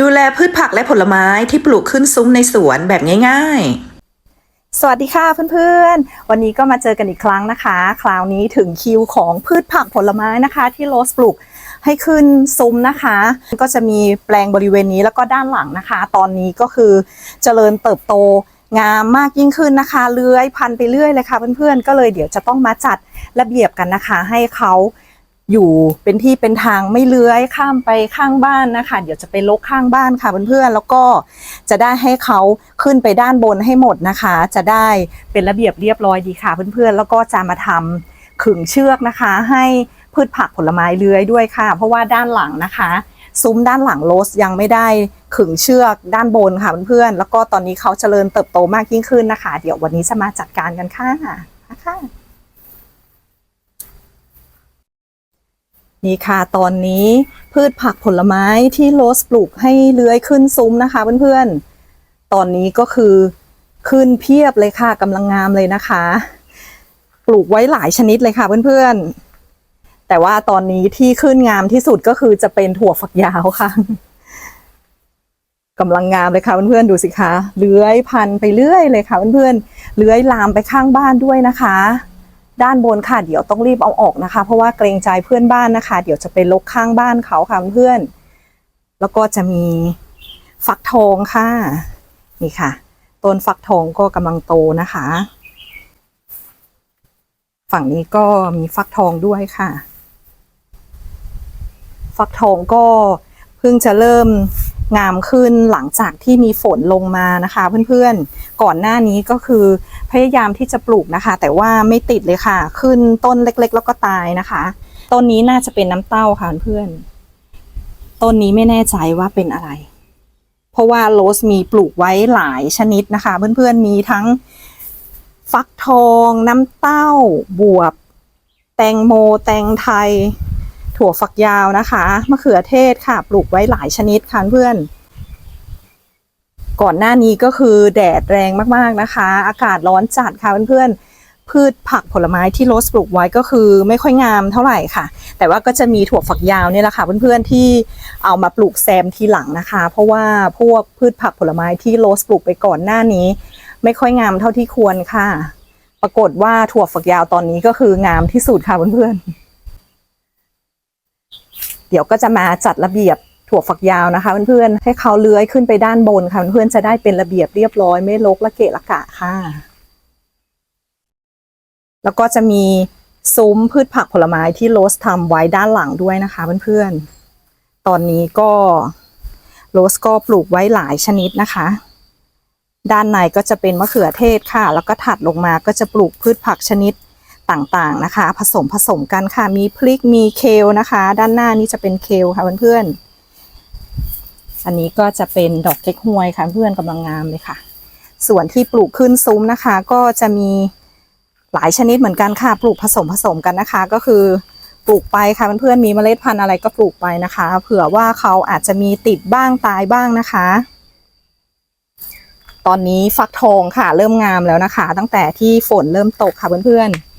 ดูแลพืชผักและผลไม้ที่ปลูกขึ้นซุ้มในสวนแบบง่ายสวัสดีค่ะเพื่อนๆ วันนี้ก็มาเจอกันอีกครั้งนะคะ คราวนี้ถึงคิวของพืชผักผลไม้นะคะ ที่โรสปลูกให้ขึ้นซุ้มนะคะ ก็จะมีแปลงบริเวณนี้แล้วก็ด้านหลังนะคะ ตอนนี้ก็คือเจริญเติบโตงามมากยิ่งขึ้นนะคะ เลื้อยพันไปเรื่อยเลยค่ะเพื่อนๆ ก็เลยเดี๋ยวจะต้องมาจัดระเบียบกันนะคะ ให้เขา อยู่เป็นที่เป็นทางไม่เลื้อยข้ามไปข้างบ้านนะคะ เดี๋ยวจะไปลกข้างบ้านค่ะเพื่อนๆแล้วก็จะได้ให้เขาขึ้นไปด้านบนให้หมดนะคะ จะได้เป็นระเบียบเรียบร้อยดีค่ะเพื่อนๆแล้วก็จะมาทำขึงเชือกนะคะ ให้พืชผักผลไม้เลื้อยด้วยค่ะ เพราะว่าด้านหลังนะคะซุ้มด้านหลังโรสยังไม่ได้ขึงเชือกด้านบนค่ะเพื่อนๆแล้วก็ตอนนี้เขาเจริญเติบโตมากยิ่งขึ้นนะคะ เดี๋ยววันนี้จะมาจัดการกันค่ะค่ะ นี่ค่ะ ตอนนี้พืชผักผลไม้ที่โรสปลูกให้เลื้อยขึ้นซุ้มนะคะเพื่อนๆ ตอนนี้ก็คือขึ้นเพียบเลยค่ะกำลังงามเลยนะคะ ปลูกไว้หลายชนิดเลยค่ะเพื่อนๆ แต่ว่าตอนนี้ที่ขึ้นงามที่สุดก็คือจะเป็นถั่วฝักยาวค่ะกำลังงามเลยค่ะเพื่อนๆดูสิคะเลื้อยพันไปเรื่อยเลยค่ะเพื่อนๆเลื้อยลามไปข้างบ้านด้วยนะคะ ด้านบนค่ะเดี๋ยวต้องรีบเอาออกนะคะ เพราะว่าเกรงใจเพื่อนบ้านนะคะ เดี๋ยวจะไปลกข้างบ้านเขาค่ะเพื่อน แล้วก็จะมีฟักทองค่ะ นี่ค่ะ ต้นฟักทองก็กำลังโตนะคะ ฝั่งนี้ก็มีฟักทองด้วยค่ะ ฟักทองก็เพิ่งจะเริ่ม งามขึ้นหลังจากที่มีฝนลงมานะคะเพื่อนๆ ก่อนหน้านี้ก็คือพยายามที่จะปลูกนะคะ แต่ว่าไม่ติดเลยค่ะ ขึ้นต้นเล็กๆ แล้วก็ตายนะคะ ต้นนี้น่าจะเป็นน้ำเต้าค่ะเพื่อนต้นนี้ไม่แน่ใจว่าเป็นอะไร เพราะว่าโรสมีปลูกไว้หลายชนิดนะคะ เพื่อนๆมีทั้งฟักทอง น้ำเต้า บวบ แตงโม แตงไทย ถั่วฝักยาวนะคะมะเขือเทศค่ะ ปลูกไว้หลายชนิดค่ะเพื่อน ก่อนหน้านี้ก็คือแดดแรงมากๆนะคะ อากาศร้อนจัดค่ะเพื่อนๆพืชผักผลไม้ที่โรสปลูกไว้ก็คือไม่ค่อยงามเท่าไหร่ค่ะ แต่ว่าก็จะมีถั่วฝักยาวเนี่ยแหละค่ะเพื่อนๆที่เอามาปลูกแซมทีหลังนะคะ เพราะว่าพวกพืชผักผลไม้ที่โรสปลูกไปก่อนหน้านี้ ไม่ค่อยงามเท่าที่ควรค่ะ ปรากฏว่าถั่วฝักยาวตอนนี้ก็คืองามที่สุดค่ะเพื่อนๆ เดี๋ยวก็จะมาจัดระเบียบถั่วฝักยาวนะคะเพื่อนๆให้เขาเลื้อยขึ้นไปด้านบนค่ะเพื่อนๆจะได้เป็นระเบียบเรียบร้อยไม่รกละเกะละกะค่ะ แล้วก็จะมีซุ้มพืชผักผลไม้ที่โรสทำไว้ด้านหลังด้วยนะคะเพื่อนๆตอนนี้ก็โรสก็ปลูกไว้หลายชนิดนะคะ ด้านในก็จะเป็นมะเขือเทศค่ะ แล้วก็ถัดลงมาก็จะปลูกพืชผักชนิด ต่างๆนะคะ ผสมผสมกันค่ะ มีพริกมีเคลนะคะ ด้านหน้านี้จะเป็นเคลค่ะเพื่อนๆอันนี้ก็จะเป็นดอกเก๊กฮวยค่ะเพื่อนกำลังงามเลยค่ะ ส่วนที่ปลูกขึ้นซุ้มนะคะ ก็จะมีหลายชนิดเหมือนกันค่ะ ปลูกผสมผสมกันนะคะ ก็คือปลูกไปค่ะเพื่อนๆมีเมล็ดพันธุ์อะไรก็ปลูกไปนะคะ เผื่อว่าเขาอาจจะมีติดบ้างตายบ้างนะคะ ตอนนี้ฟักทองค่ะ เริ่มงามแล้วนะคะ ตั้งแต่ที่ฝนเริ่มตกค่ะเพื่อนๆ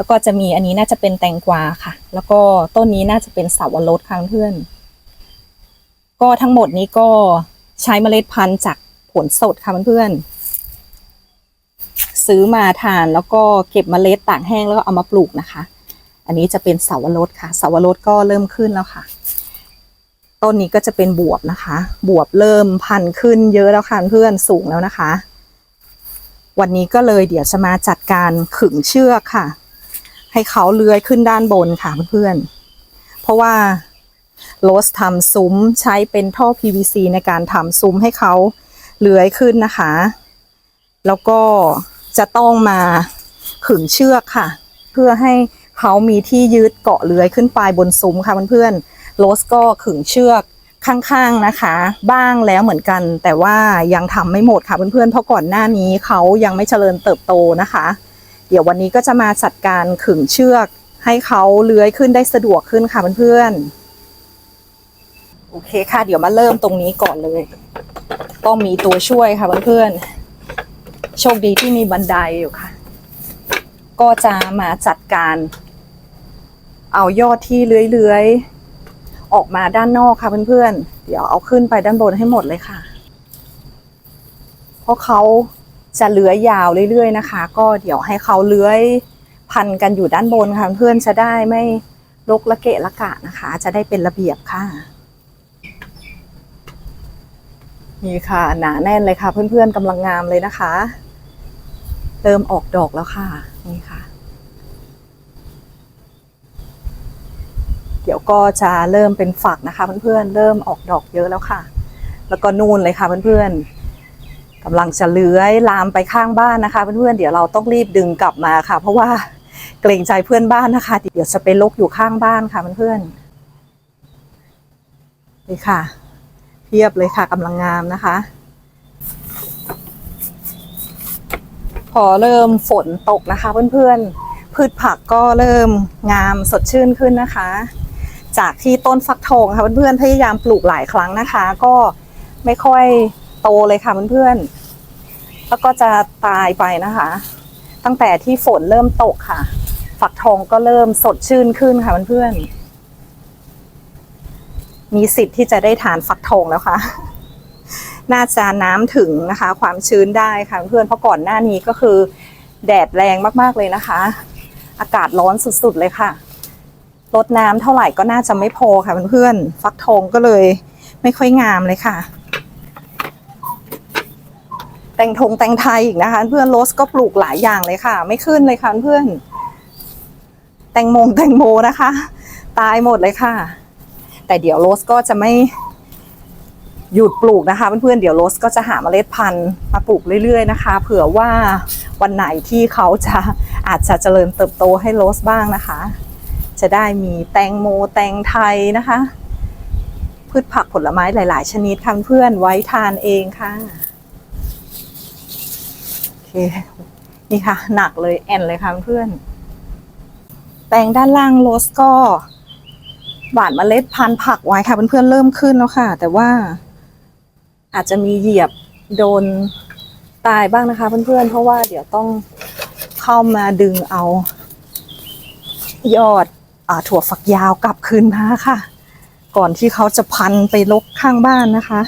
แล้วก็จะมีอันนี้น่าจะเป็นแตงกวาค่ะ แล้วก็ต้นนี้น่าจะเป็นสาวรสค่ะเพื่อนก็ทั้งหมดนี้ก็ใช้เมล็ดพันธุ์จากผลสดค่ะเพื่อนๆซื้อมาทานแล้วก็เก็บเมล็ดตากแห้งแล้วก็เอามาปลูกนะคะ อันนี้จะเป็นสาวรสค่ะสาวรสก็เริ่มขึ้นแล้วค่ะ ต้นนี้ก็จะเป็นบวบนะคะ บวบเริ่มพันขึ้นเยอะแล้วค่ะเพื่อนสูงแล้วนะคะ วันนี้ก็เลยเดี๋ยวจะมาจัดการขึงเชือกค่ะ ให้เขาเลื้อยขึ้นด้านบนค่ะเพื่อนๆ เพราะว่าโรสทำซุ้มใช้เป็นท่อ PVC ในการทำซุ้มให้เขาเลื้อยขึ้นนะคะ แล้วก็จะต้องมาขึงเชือกค่ะ เพื่อให้เขามีที่ยึดเกาะเลื้อยขึ้นไปบนซุ้มค่ะเพื่อนๆโรสก็ขึงเชือกข้างๆนะคะ บ้างแล้วเหมือนกัน แต่ว่ายังทำไม่หมดค่ะเพื่อนๆเพราะก่อนหน้านี้เขายังไม่เจริญเติบโตนะคะ เดี๋ยววันนี้ก็จะมาจัดการขึงเชือก ให้เขาเลื้อยขึ้นได้สะดวกขึ้นค่ะเพื่อนๆ โอเคค่ะ เดี๋ยวมาเริ่มตรงนี้ก่อนเลย ต้องมีตัวช่วยค่ะเพื่อนๆ โชคดีที่มีบันไดอยู่ค่ะ ก็จะมาจัดการ เอายอดที่เลื้อยๆ ออกมาด้านนอกค่ะเพื่อนๆ เดี๋ยวเอาขึ้นไปด้านบนให้หมดเลยค่ะ เพราะเขา จะเลื้อยยาวเรื่อยๆนะคะ ก็เดี๋ยวให้เขาเลื้อยพันกันอยู่ด้านบนค่ะเพื่อนจะได้ไม่รกละเกะละกะนะคะ จะได้เป็นระเบียบค่ะนี่ค่ะหนาแน่นเลยค่ะ เพื่อนๆกำลังงามเลยนะคะ เริ่มออกดอกแล้วค่ะนี่ค่ะ เดี๋ยวก็จะเริ่มเป็นฝักนะคะ เพื่อนๆเริ่มออกดอกเยอะแล้วค่ะ แล้วก็นูนเลยค่ะเพื่อนๆ กำลังจะเลื้อยลามไปข้างบ้านนะคะ เพื่อนๆเดี๋ยวเราต้องรีบดึงกลับมาค่ะ เพราะว่าเกรงใจเพื่อนบ้านนะคะ เดี๋ยวจะไปลกอยู่ข้างบ้านค่ะเพื่อนๆนี่ค่ะ เพียบเลยค่ะกำลังงามนะคะ พอเริ่มฝนตกนะคะ เพื่อนๆ พืชผักก็เริ่มงามสดชื่นขึ้นนะคะ จากที่ต้นฟักทองค่ะเพื่อนๆพยายามปลูกหลายครั้งนะคะ ก็ไม่ค่อย โตเลยค่ะเพื่อนๆ แล้วก็จะตายไปนะคะ ตั้งแต่ที่ฝนเริ่มตกค่ะ ฝักทองก็เริ่มสดชื่นขึ้นค่ะเพื่อนๆ มีสิทธิ์ที่จะได้ทานฟักทองแล้วค่ะ น่าจะน้ำถึงนะคะ ความชื้นได้ค่ะเพื่อนๆ เพราะก่อนหน้านี้ก็คือ แดดแรงมากๆเลยนะคะ อากาศร้อนสุดๆเลยค่ะลดน้ำเท่าไหร่ก็น่าจะไม่พอค่ะเพื่อนๆ ฟักทองก็เลยไม่ค่อยงามเลยค่ะ แตงทงแตงไทยอีกนะคะ เพื่อนโรสก็ปลูกหลายอย่างเลยค่ะ ไม่ขึ้นเลยค่ะเพื่อน แตงโมงแตงโมนะคะ ตายหมดเลยค่ะ แต่เดี๋ยวโรสก็จะไม่หยุดปลูกนะคะเพื่อนๆเดี๋ยวโรสก็จะหาเมล็ดพันธุ์มาปลูกเรื่อยๆนะคะ เผื่อว่าวันไหนที่เขาจะอาจจะเจริญเติบโตให้โรสบ้างนะคะ จะได้มีแตงโมแตงไทยนะคะ พืชผักผลไม้หลาย ๆ ชนิดค่ะเพื่อนไว้ทานเองค่ะ เค นี่ค่ะ หนักเลยแอนเลยค่ะเพื่อน แปลงด้านล่างโรสก็หว่านเมล็ดพันธุ์ผักไว้ค่ะเพื่อนๆเริ่มขึ้นแล้วค่ะ แต่ว่า อาจจะมีเหยียบโดนตายบ้างนะคะเพื่อนๆ เพราะว่าเดี๋ยวต้องเข้ามาดึงเอา ยอดอถั่วฝักยาวกลับคืนมาค่ะ ก่อนที่เขาจะพันไปลกข้างบ้านนะคะ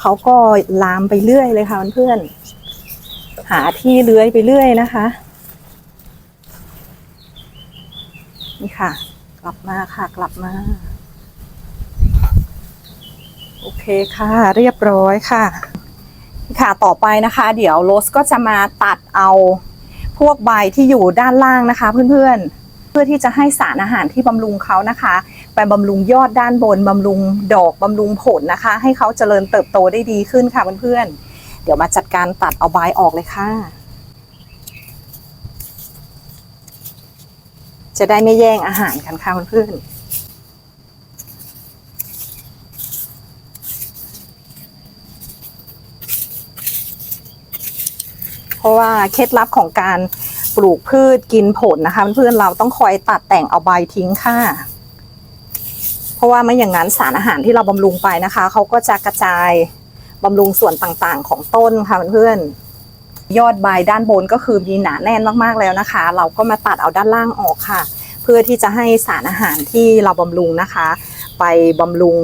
เขาก็ลามไปเรื่อยเลยค่ะเพื่อนๆ หาที่เลื้อยไปเรื่อยนะคะ นี่ค่ะ กลับมาค่ะกลับมา โอเคค่ะเรียบร้อยค่ะนี่ค่ะต่อไปนะคะ เดี๋ยวโรสก็จะมาตัดเอาพวกใบที่อยู่ด้านล่างนะคะ เพื่อนๆ เพื่อที่จะให้สารอาหารที่บำรุงเขานะคะ ไปบำรุงยอดด้านบนบำรุงดอกบำรุงผลนะคะ ให้เขาเจริญเติบโตได้ดีขึ้นค่ะเพื่อนๆ เดี๋ยวมาจัดการตัดเอาใบออกเลยค่ะ จะได้ไม่แย่งอาหารกันค่ะเพื่อนๆเพราะว่าเคล็ดลับของการปลูกพืชกินผลนะคะเพื่อนๆเราต้องคอยตัดแต่งเอาใบทิ้งค่ะ เพราะว่าไม่อย่างนั้นสารอาหารที่เราบำรุงไปนะคะเขาก็จะกระจาย บำรุงส่วนต่างๆ ของต้นค่ะเพื่อนๆยอดใบด้านบนก็คือมีหนาแน่นมากๆแล้วนะคะ เราก็มาตัดเอาด้านล่างออกค่ะ เพื่อที่จะให้สารอาหารที่เราบำรุงนะคะ ไปบำรุง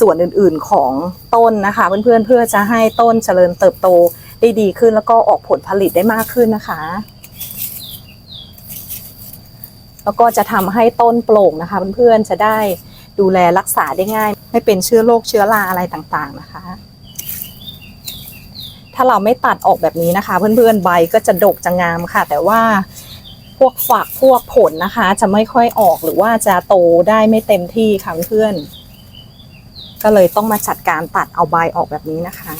ส่วนอื่นๆของต้นนะคะ เพื่อนๆเพื่อจะให้ต้นเจริญเติบโตได้ดีขึ้นแล้วก็ออกผลผลิตได้มากขึ้นนะคะ แล้วก็จะทำให้ต้นโปร่งนะคะเพื่อนๆจะได้ ดูแลรักษาได้ง่าย ไม่เป็นเชื้อโรคเชื้อราอะไรต่างๆนะคะ ถ้าเราไม่ตัดออกแบบนี้นะคะ เพื่อนๆใบก็จะดกจะงามค่ะ แต่ว่าพวกฝักพวกผลนะคะ จะไม่ค่อยออกหรือว่าจะโตได้ไม่เต็มที่ค่ะเพื่อนก็เลยต้องมาจัดการตัดเอาใบออกแบบนี้นะคะ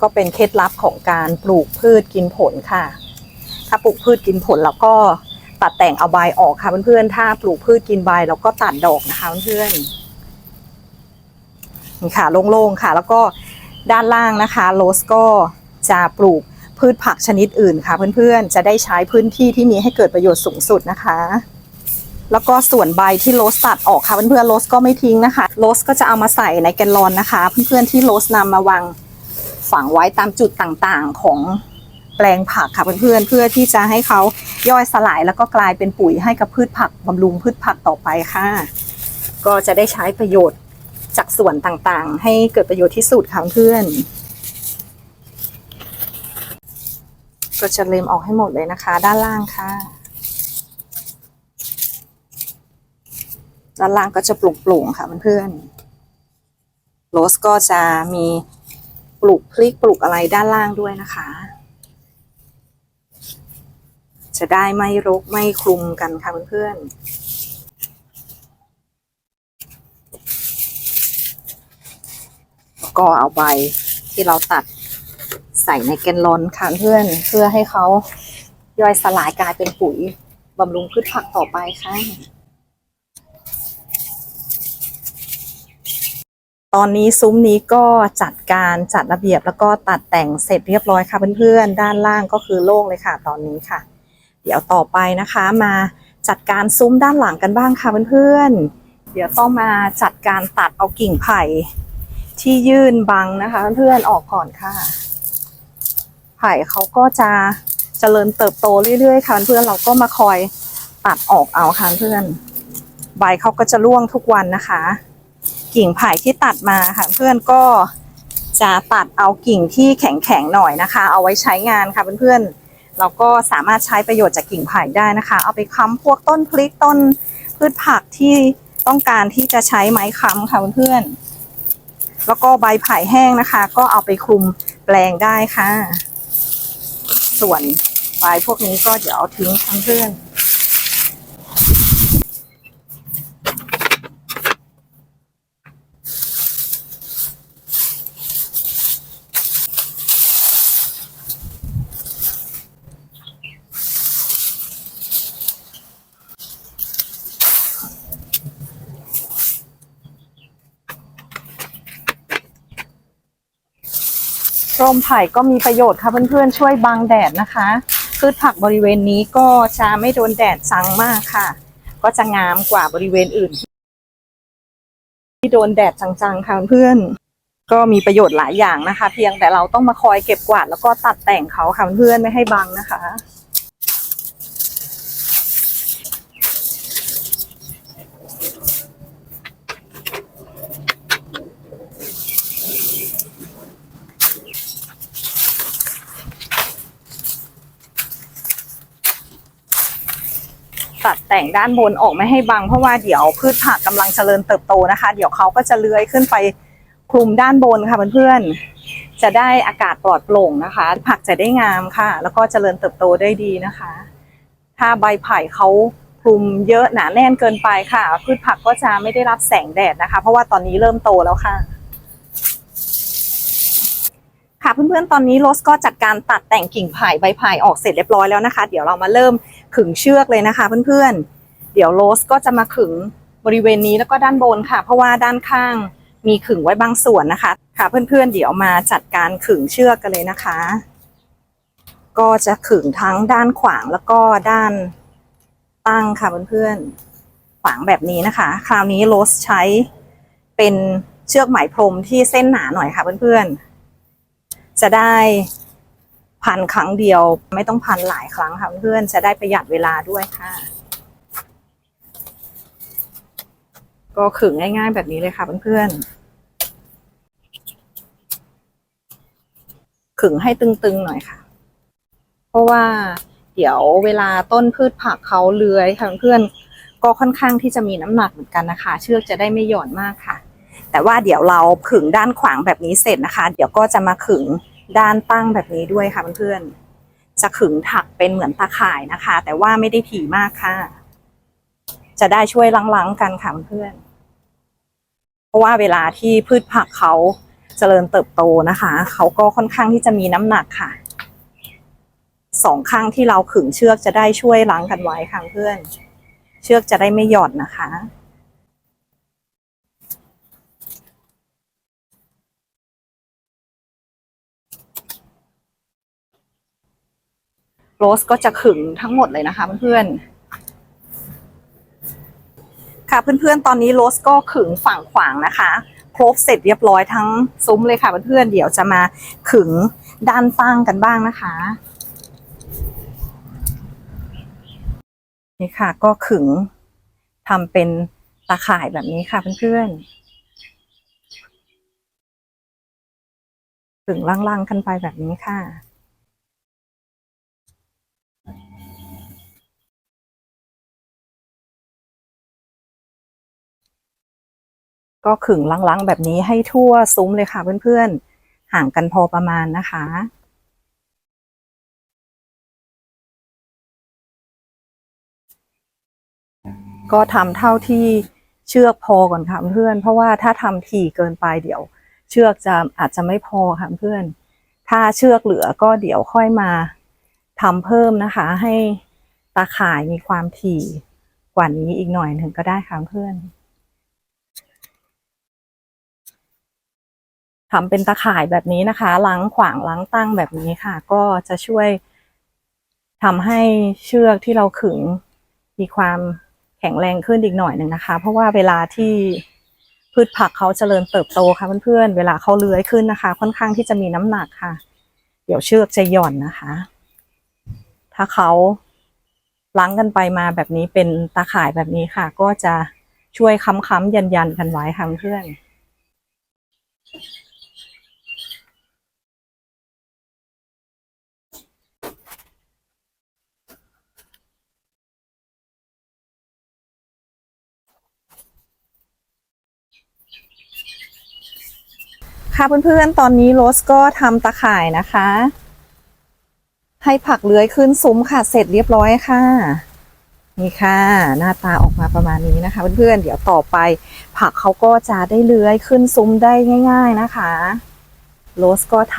ก็เป็นเคล็ดลับของการปลูกพืชกินผลค่ะ ถ้าปลูกพืชกินผลแล้วก็ ตัดแต่งเอาใบออกค่ะเพื่อนๆ ถ้าปลูกพืชกินใบแล้วก็ตัดดอกนะคะเพื่อนๆนี่ค่ะโล่งๆค่ะ แล้วก็ด้านล่างนะคะโรสก็จะปลูกพืชผักชนิดอื่นค่ะเพื่อนๆ จะได้ใช้พื้นที่ที่มีให้เกิดประโยชน์สูงสุดนะคะ แล้วก็ส่วนใบที่โรสตัดออกค่ะเพื่อนๆโรสก็ไม่ทิ้งนะคะโรสก็จะเอามาใส่ในแกนลอนนะคะ เพื่อนๆที่โรสนำมาวางฝังไว้ตามจุดต่างๆของ ปลงผักค่ะเพื่อนๆเพื่อที่จะให้เขาย่อยสลายแล้วก็กลายเป็นปุ๋ยให้กับพืชผักบำรุงพืชผักต่อไปค่ะ ก็จะได้ใช้ประโยชน์จากส่วนต่างๆ ให้เกิดประโยชน์ที่สุดค่ะเพื่อนก็จะเลมออกให้หมดเลยนะคะ ด้านล่างค่ะด้านล่างก็จะปลูกปลูกค่ะเพื่อนๆโรสก็จะมีปลูกพริกปลูกอะไรด้านล่างด้วยนะคะ จะได้ไม่รกไม่คลุมกันค่ะเพื่อนๆก็เอาใบที่เราตัดใส่ในแกนลอนค่ะเพื่อนเพื่อให้เขาย่อยสลายกลายเป็นปุ๋ยบำรุงพืชผักต่อไปค่ะ ตอนนี้ซุ้มนี้ก็จัดการจัดระเบียบแล้วก็ตัดแต่งเสร็จเรียบร้อยค่ะเพื่อนๆ ด้านล่างก็คือโล่งเลยค่ะตอนนี้ค่ะ ดี๋ยวต่อไปนะคะ มาจัดการซุ้มด้านหลังกันบ้างค่ะเพื่อนๆ เดี๋ยวต้องมาจัดการตัดเอากิ่งไผ่ที่ยื่นบังนะคะเพื่อนๆออกก่อนค่ะ ไผ่เขาก็จะเจริญเติบโตเรื่อยๆค่ะเพื่อนๆเราก็มาคอยตัดออกเอาค่ะเพื่อนใบเขาก็จะร่วงทุกวันนะคะ กิ่งไผ่ที่ตัดมาค่ะเพื่อนก็จะตัดเอากิ่งที่แข็งๆหน่อยนะคะ เอาไว้ใช้งานค่ะเพื่อนๆ เราก็สามารถใช้ประโยชน์จากกิ่งไผ่ได้นะคะ เอาไปค้ำพวกต้นพลิกต้นพืชผักที่ต้องการที่จะใช้ไม้ค้ำค่ะเพื่อนๆแล้วก็ใบไผ่แห้งนะคะ ก็เอาไปคลุมแปลงได้ค่ะ ส่วนใบพวกนี้ก็เดี๋ยวเอาทิ้งค่ะเพื่อน ร่มไผ่ก็มีประโยชน์ค่ะเพื่อนๆช่วยบังแดดนะคะพืชผักบริเวณนี้ก็จะไม่โดนแดดจังมากค่ะ ก็จะงามกว่าบริเวณอื่น ที่โดนแดดจังๆค่ะเพื่อนก็มีประโยชน์หลายอย่างนะคะ เพียงแต่เราต้องมาคอยเก็บกวาดแล้วก็ตัดแต่งเขาค่ะเพื่อนไม่ให้บังนะคะ ตัดแต่งด้านบนออกไม่ให้บัง เพราะว่าเดี๋ยวพืชผักกำลังเจริญเติบโตนะคะ เดี๋ยวเขาก็จะเลื้อยขึ้นไปคลุมด้านบนค่ะเพื่อนๆ จะได้อากาศปลอดโปร่งนะคะ ผักจะได้งามค่ะ แล้วก็เจริญเติบโตได้ดีนะคะ ถ้าใบไผ่เขาคลุมเยอะหนาแน่นเกินไปค่ะ พืชผักก็จะไม่ได้รับแสงแดดนะคะ เพราะว่าตอนนี้เริ่มโตแล้วค่ะ ค่ะเพื่อนๆตอนนี้โรสก็จัดการตัดแต่งกิ่งไผ่ใบไผ่ออกเสร็จเรียบร้อยแล้วนะคะ เดี๋ยวเรามาเริ่ม ขึงเชือกเลยนะคะเพื่อนๆ เดี๋ยวโรสก็จะมาขึงบริเวณนี้แล้วก็ด้านบนค่ะ เพราะว่าด้านข้างมีขึงไว้บางส่วนนะคะ ค่ะเพื่อนๆ เดี๋ยวมาจัดการขึงเชือกกันเลยนะคะ ก็จะขึงทั้งด้านขวางแล้วก็ด้านตั้งค่ะเพื่อนๆ ขวางแบบนี้นะคะ คราวนี้โรสใช้เป็นเชือกไหมพรมที่เส้นหนาหน่อยค่ะเพื่อนๆ จะได้ พันครั้งเดียว ไม่ต้องพันหลายครั้งค่ะเพื่อนจะได้ประหยัดเวลาด้วยค่ะ ก็ขึงง่ายๆแบบนี้เลยค่ะเพื่อนๆขึงให้ตึงๆหน่อยค่ะ เพราะว่าเดี๋ยวเวลาต้นพืชผักเขาเลื้อยค่ะเพื่อนๆก็ค่อนข้างที่จะมีน้ำหนักเหมือนกันนะคะ เชือกจะได้ไม่หย่อนมากค่ะ แต่ว่าเดี๋ยวเราขึงด้านขวางแบบนี้เสร็จนะคะ เดี๋ยวก็จะมาขึง ด้านตั้งแบบนี้ด้วยค่ะเพื่อนๆจะขึงถักเป็นเหมือนตาข่ายนะคะ แต่ว่าไม่ได้ถี่มากค่ะ จะได้ช่วยลังๆกันค่ะเพื่อนเพราะว่าเวลาที่พืชผักเขาเจริญเติบโตนะคะ เขาก็ค่อนข้างที่จะมีน้ำหนักค่ะสองข้างที่เราขึงเชือกจะได้ช่วยล้างกันไว้ค่ะเพื่อน เชือกจะได้ไม่หย่อนนะคะ โรสก็จะขึงทั้งหมดเลยนะคะเพื่อนค่ะเพื่อนๆ ตอนนี้โรสก็ขึงฝั่งขวางนะคะ ครบเสร็จเรียบร้อยทั้งซุ้มเลยค่ะเพื่อนๆ เดี๋ยวจะมาขึงด้านตั้งกันบ้างนะคะ นี่ค่ะก็ขึงทำเป็นตาข่ายแบบนี้ค่ะเพื่อนๆขึงล่างๆกันไปแบบนี้ค่ะ ก็ขึงลังๆแบบนี้ให้ทั่วซุ้มเลยค่ะเพื่อนๆ ห่างกันพอประมาณนะคะ ก็ทำเท่าที่เชือกพอก่อนค่ะเพื่อนเพราะว่าถ้าทำถี่เกินไปเดี๋ยว เชือกจะอาจจะไม่พอค่ะเพื่อน ถ้าเชือกเหลือก็เดี๋ยวค่อยมาทำเพิ่มนะคะ ให้ตาข่ายมีความถี่กว่านี้อีกหน่อยหนึ่งก็ได้ค่ะเพื่อน ทำเป็นตะข่ายแบบนี้นะคะล้างขวางล้างตั้งแบบนี้ค่ะ ก็จะช่วยทำให้เชือกที่เราขึงมีความแข็งแรงขึ้นอีกหน่อยหนึ่งนะคะ เพราะว่าเวลาที่พืชผักเขาเจริญเติบโตค่ะเพื่อนๆเวลาเขาเลื้อยขึ้นนะคะ ค่อนข้างที่จะมีน้ำหนักค่ะ เดี๋ยวเชือกจะหย่อนนะคะ ถ้าเขาล้างกันไปมาแบบนี้เป็นตาข่ายแบบนี้ค่ะ ก็จะช่วยค้ำๆยันๆกันไว้ค่ะเพื่อน ค่ะเพื่อนๆ ตอนนี้โรสก็ทำตะข่ายนะคะ ให้ผักเลื้อยขึ้นซุ้มค่ะเสร็จเรียบร้อยค่ะ นี่ค่ะ หน้าตาออกมาประมาณนี้นะคะ เพื่อนๆ เดี๋ยวต่อไป ผักเขาก็จะได้เลื้อยขึ้นซุ้มได้ง่าย ๆนะคะโรสก็ท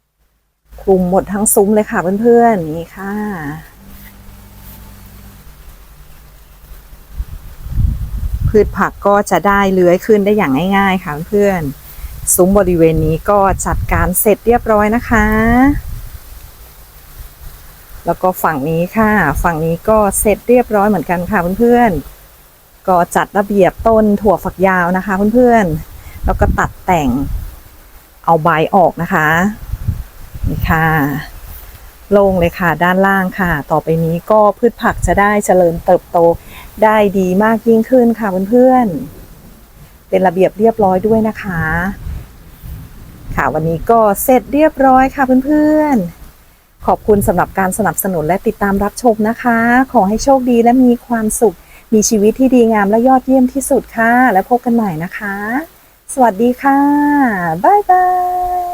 ำคลุมหมดทั้งซุ้มเลยค่ะเพื่อนๆ นี่ค่ะพืชผักก็จะได้เลื้อยขึ้นได้อย่างง่าย ๆ ค่ะเพื่อนๆ ซุ้มบริเวณนี้ก็จัดการเสร็จเรียบร้อยนะคะ แล้วก็ฝั่งนี้ค่ะ ฝั่งนี้ก็เสร็จเรียบร้อยเหมือนกันค่ะเพื่อนๆ ก็จัดระเบียบต้นถั่วฝักยาวนะคะเพื่อนๆ แล้วก็ตัดแต่งเอาใบออกนะคะนี่ค่ะโล่งเลยค่ะด้านล่างค่ะ ต่อไปนี้ก็พืชผักจะได้เจริญเติบโตได้ดีมากยิ่งขึ้นค่ะเพื่อนๆเป็นระเบียบเรียบร้อยด้วยนะคะ ค่ะวันนี้ก็เสร็จเรียบร้อยค่ะเพื่อนๆ ขอบคุณสำหรับการสนับสนุนและติดตามรับชมนะคะ ขอให้โชคดีและมีความสุข มีชีวิตที่ดีงามและยอดเยี่ยมที่สุดค่ะ และพบกันใหม่นะคะ สวัสดีค่ะ บ๊ายบาย